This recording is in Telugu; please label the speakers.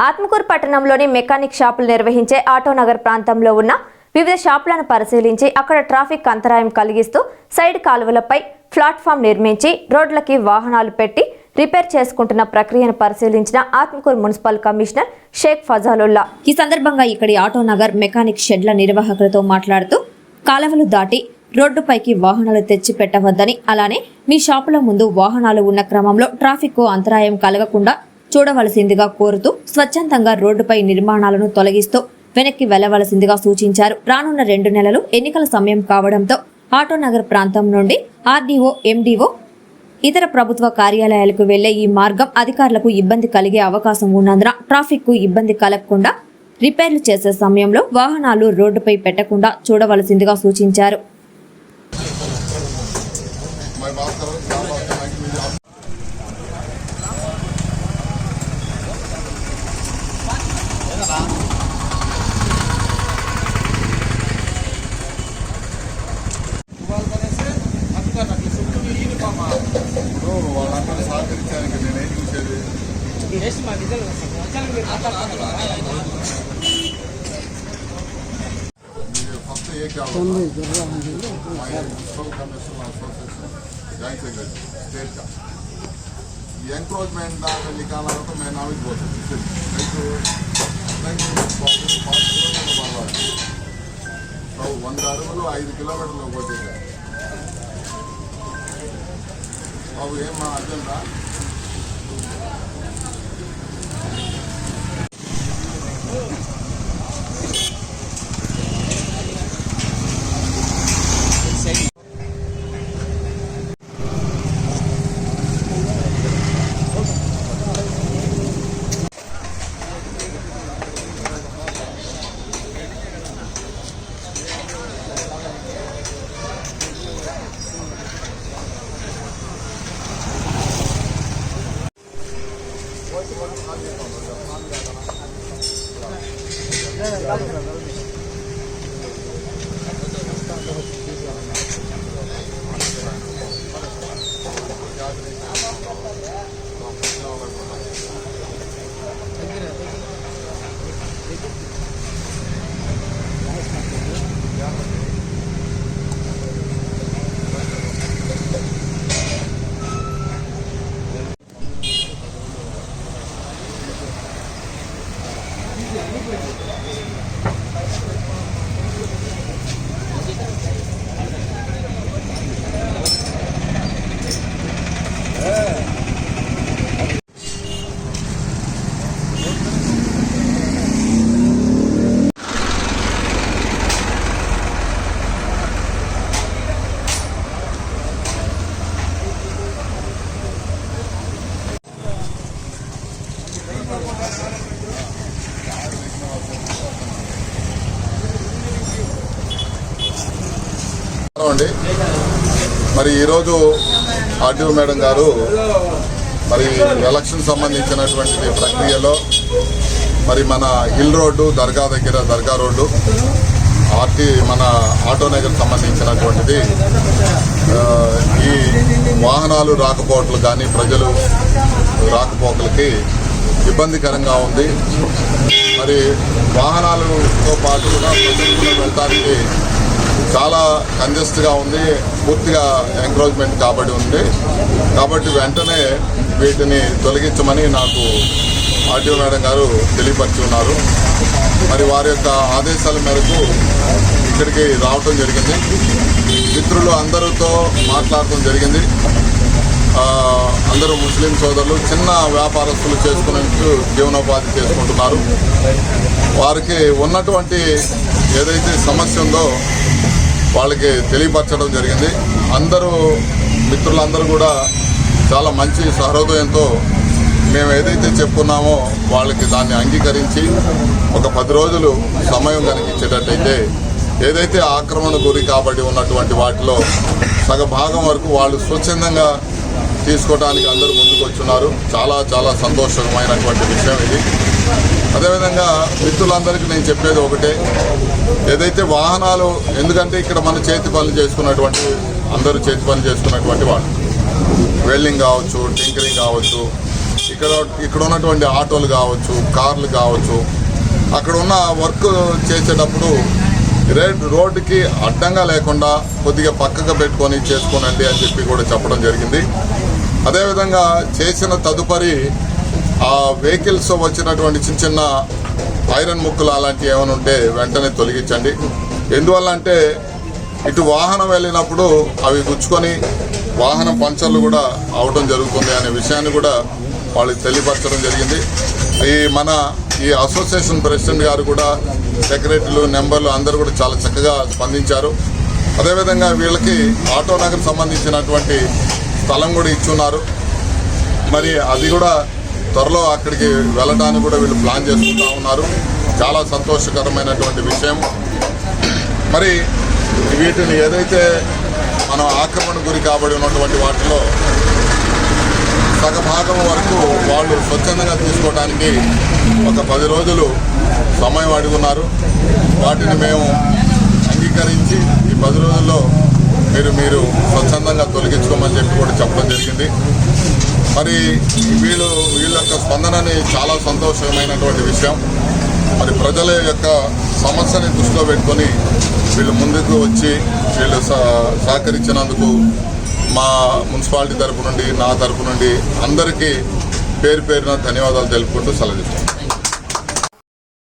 Speaker 1: ఆత్మకూరు పట్టణంలోని మెకానిక్ షాపులు నిర్వహించే ఆటోనగర్ ప్రాంతంలో ఉన్న వివిధ షాపులను పరిశీలించి అక్కడ ట్రాఫిక్ అంతరాయం కలిగిస్తూ సైడ్ కాలువలపై ప్లాట్ఫామ్ నిర్మించి రోడ్లకి వాహనాలు పెట్టి రిపేర్ చేసుకుంటున్న ప్రక్రియను పరిశీలించిన ఆత్మకూరు మున్సిపల్ కమిషనర్ షేక్ ఫజాలుల్లా. ఈ సందర్భంగా ఇక్కడి ఆటోనగర్ మెకానిక్ షెడ్ల నిర్వాహకులతో మాట్లాడుతూ కాలువలు దాటి రోడ్డుపైకి వాహనాలు తెచ్చి పెట్టవద్దని అలానే మీ షాపుల ముందు వాహనాలు ఉన్న క్రమంలో ట్రాఫిక్ అంతరాయం కలగకుండా చూడవలసిందిగా కోరుతూ స్వచ్ఛందంగా రోడ్డుపై నిర్మాణాలను తొలగిస్తూ వెనక్కి వెళ్ళవలసిందిగా సూచించారు. రానున్న రెండు నెలలు ఎన్నికల సమయం కావడంతో ఆటోనగర్ ప్రాంతం నుండి ఆర్డీఓ ఎండీఓ ఇతర ప్రభుత్వ కార్యాలయాలకు వెళ్ళే ఈ మార్గం అధికారులకు ఇబ్బంది కలిగే అవకాశం ఉన్నందున ట్రాఫిక్కు ఇబ్బంది కలగకుండా రిపేర్లు చేసే సమయంలో వాహనాలు రోడ్డుపై పెట్టకుండా చూడవలసిందిగా సూచించారు.
Speaker 2: జస్ట్ మా విజన్ ఎంక్రోచ్మెంట్ దాకా నికాల వరకు మేము నాలెడ్జ్ పోతుంది వంద అడుగులు ఐదు కిలోమీటర్లు ఒకటి అవి ఏం మా అర్జెంటా Oh. Thank you. అండి మరి ఈరోజు ఆర్డీఓ మేడం గారు మరి ఎలక్షన్ సంబంధించినటువంటి ప్రక్రియలో మరి మన హిల్ రోడ్డు దర్గా దగ్గర దర్గా రోడ్డు ఆర్టీ మన ఆటో నగర్ సంబంధించినటువంటిది ఈ వాహనాలు రాకపోకలు కానీ ప్రజలు రాకపోకలకి ఇబ్బందికరంగా ఉంది. మరి వాహనాలతో పాటు కూడా ప్రజలు కూడా వెళ్ళడానికి చాలా కంజెస్ట్గా ఉంది పూర్తిగా ఎంక్రోచ్మెంట్ కాబడి ఉంది. కాబట్టి వెంటనే వీటిని తొలగించమని నాకు ఆర్టీఓ మేడం గారు తెలియపరిచి ఉన్నారు మరి వారి యొక్క ఆదేశాల మేరకు ఇక్కడికి రావటం జరిగింది. మిత్రులు అందరితో మాట్లాడటం జరిగింది. అందరూ ముస్లిం సోదరులు చిన్న వ్యాపారస్తులు చేసుకునే జీవనోపాధి చేసుకుంటున్నారు. వారికి ఉన్నటువంటి ఏదైతే సమస్య ఉందో వాళ్ళకి తెలియపరచడం జరిగింది. అందరూ మిత్రులందరూ కూడా చాలా మంచి సహృదయంతో మేము ఏదైతే చెప్పుకున్నామో వాళ్ళకి దాన్ని అంగీకరించి ఒక పది రోజులు సమయం కనిపించేటట్టయితే ఏదైతే ఆక్రమణ గురి కాబట్టి ఉన్నటువంటి వాటిలో సగ భాగం వరకు వాళ్ళు స్వచ్ఛందంగా తీసుకోవడానికి అందరూ ముందుకు వచ్చున్నారు చాలా చాలా సంతోషకరమైనటువంటి విషయం ఇది. అదేవిధంగా మిత్రులందరికీ నేను చెప్పేది ఒకటే. ఏదైతే వాహనాలు ఎందుకంటే ఇక్కడ మన చేతి పనులు చేసుకున్నటువంటి అందరూ చేతి పనులు చేసుకున్నటువంటి వాళ్ళు. వెల్డింగ్ కావచ్చు టింకరింగ్ కావచ్చు ఇక్కడ ఇక్కడ ఉన్నటువంటి ఆటోలు కావచ్చు కార్లు కావచ్చు అక్కడ ఉన్న వర్క్ చేసేటప్పుడు రెడ్ రోడ్డుకి అడ్డంగా లేకుండా కొద్దిగా పక్కగా పెట్టుకొని చేసుకోనండి అని చెప్పి కూడా చెప్పడం జరిగింది. అదేవిధంగా చేసిన తదుపరి ఆ వెహికల్స్ వచ్చినటువంటి చిన్న చిన్న ఐరన్ ముక్కలు అలాంటివి ఏమైనా ఉంటే వెంటనే తొలగించండి. ఎందువల్ల అంటే ఇటు వాహనం వెళ్ళినప్పుడు అవి గుచ్చుకొని వాహనం పంచర్లు కూడా అవడం జరుగుతుంది అనే విషయాన్ని కూడా వాళ్ళకి తెలియపరచడం జరిగింది. ఈ మన ఈ అసోసియేషన్ ప్రెసిడెంట్ గారు కూడా సెక్రటరీలు నెంబర్లు అందరూ కూడా చాలా చక్కగా స్పందించారు. అదేవిధంగా వీళ్ళకి ఆటో నగర్ సంబంధించినటువంటి స్థలం కూడా ఇచ్చున్నారు. మరి అది కూడా త్వరలో అక్కడికి వెళ్ళడానికి కూడా వీళ్ళు ప్లాన్ చేసుకుంటా ఉన్నారు. చాలా సంతోషకరమైనటువంటి విషయం. మరి వీటిని ఏదైతే మనం ఆక్రమణ గురి కాబడి ఉన్నటువంటి వాటిలో సగభాగం వరకు వాళ్ళు స్వచ్ఛందంగా తీసుకోవడానికి ఒక పది రోజులు సమయం అడుగున్నారు. వాటిని మేము అంగీకరించి ఈ పది రోజుల్లో మీరు మీరు స్వచ్ఛందంగా తొలగించుకోమని చెప్పి కూడా చెప్పడం జరిగింది. మరి వీళ్ళు వీళ్ళ యొక్క స్పందనని చాలా సంతోషమైనటువంటి విషయం. మరి ప్రజల యొక్క సమస్యని దృష్టిలో పెట్టుకొని వీళ్ళు ముందుకు వచ్చి వీళ్ళు సహకరించినందుకు మా మున్సిపాలిటీ తరపు నుండి నా తరపు నుండి అందరికీ పేరు పేరున ధన్యవాదాలు తెలుపుకుంటూ సెలవు